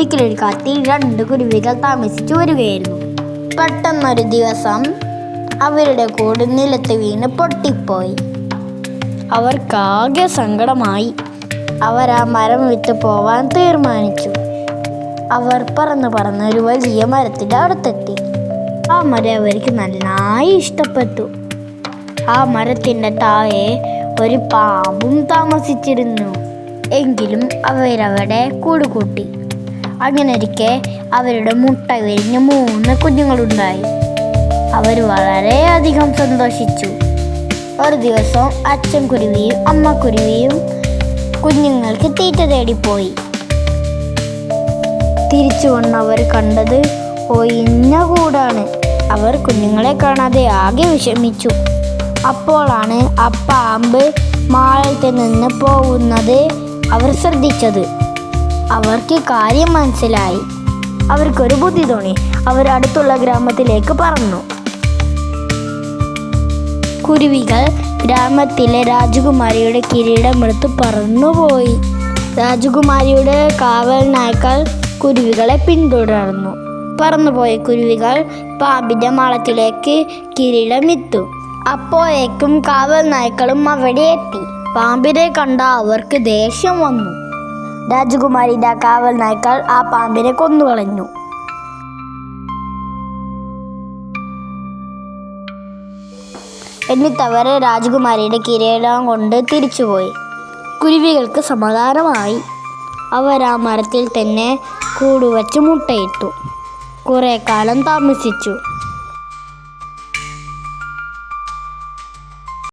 ഒരിക്കലൊരു കാട്ടിൽ രണ്ട് കുരുവികൾ താമസിച്ചു വരികയായിരുന്നു പെട്ടെന്നൊരു ദിവസം അവരുടെ കൂട് നിലത്ത് വീണ് പൊട്ടിപ്പോയി. അവർക്കാകെ സങ്കടമായി. അവർ ആ മരം വിട്ട് പോവാൻ തീരുമാനിച്ചു. അവർ പറന്ന് പറന്ന് ഒരു വലിയ മരത്തിന്റെ അടുത്തെത്തി. ആ മരം അവർക്ക് നന്നായി ഇഷ്ടപ്പെട്ടു. ആ മരത്തിന്റെ താഴെ ഒരു പാമ്പും താമസിച്ചിരുന്നു. എങ്കിലും അവരവിടെ കൂടുകൂട്ടി അങ്ങനെ അവരുടെ മുട്ട വിരിഞ്ഞ് മൂന്ന് കുഞ്ഞുങ്ങളുണ്ടായി. അവർ വളരെയധികം സന്തോഷിച്ചു. ഒരു ദിവസം അച്ഛൻ കുരുവിയും അമ്മ കുരുവിയും കുഞ്ഞുങ്ങൾക്ക് തീറ്റ തേടിപ്പോയി. തിരിച്ചു വന്നവർ കണ്ടത് ഒയിഞ്ഞ കൂടാണ്. അവർ കുഞ്ഞുങ്ങളെ കാണാതെ ആകെ വിഷമിച്ചു. അപ്പോഴാണ് ആ പാമ്പ് മാളത്തിൽ നിന്ന് പോകുന്നത് അവർ ശ്രദ്ധിച്ചത്. അവർക്ക് കാര്യം മനസ്സിലായി. അവർക്കൊരു ബുദ്ധി തോന്നി. അവർ അടുത്തുള്ള ഗ്രാമത്തിലേക്ക് പറഞ്ഞു കുരുവികൾ ഗ്രാമത്തിലെ രാജകുമാരിയുടെ കിരീടമെടുത്ത് പറന്നുപോയി. രാജകുമാരിയുടെ കാവൽ നായ്ക്കൾ കുരുവികളെ പിന്തുടർന്നു. പറന്നുപോയ കുരുവികൾ പാമ്പിന്റെ മാളത്തിലേക്ക് കിരീടമിത്തു അപ്പോഴേക്കും കാവൽ നായ്ക്കളും അവിടെ എത്തി. പാമ്പിനെ കണ്ട അവർക്ക് ദേഷ്യം വന്നു. രാജകുമാരിയുടെ കാവൽ നായ്ക്കൾ ആ പാമ്പിനെ കൊന്നുകളഞ്ഞു. എന്നിട്ട് അവർ രാജകുമാരിയുടെ കിരീടം കൊണ്ട് തിരിച്ചുപോയി. കുരുവികൾക്ക് സമാധാനമായി. അവർ ആ മരത്തിൽ തന്നെ കൂടുവച്ച് മുട്ടയിട്ടു. കുറേ കാലം താമസിച്ചു.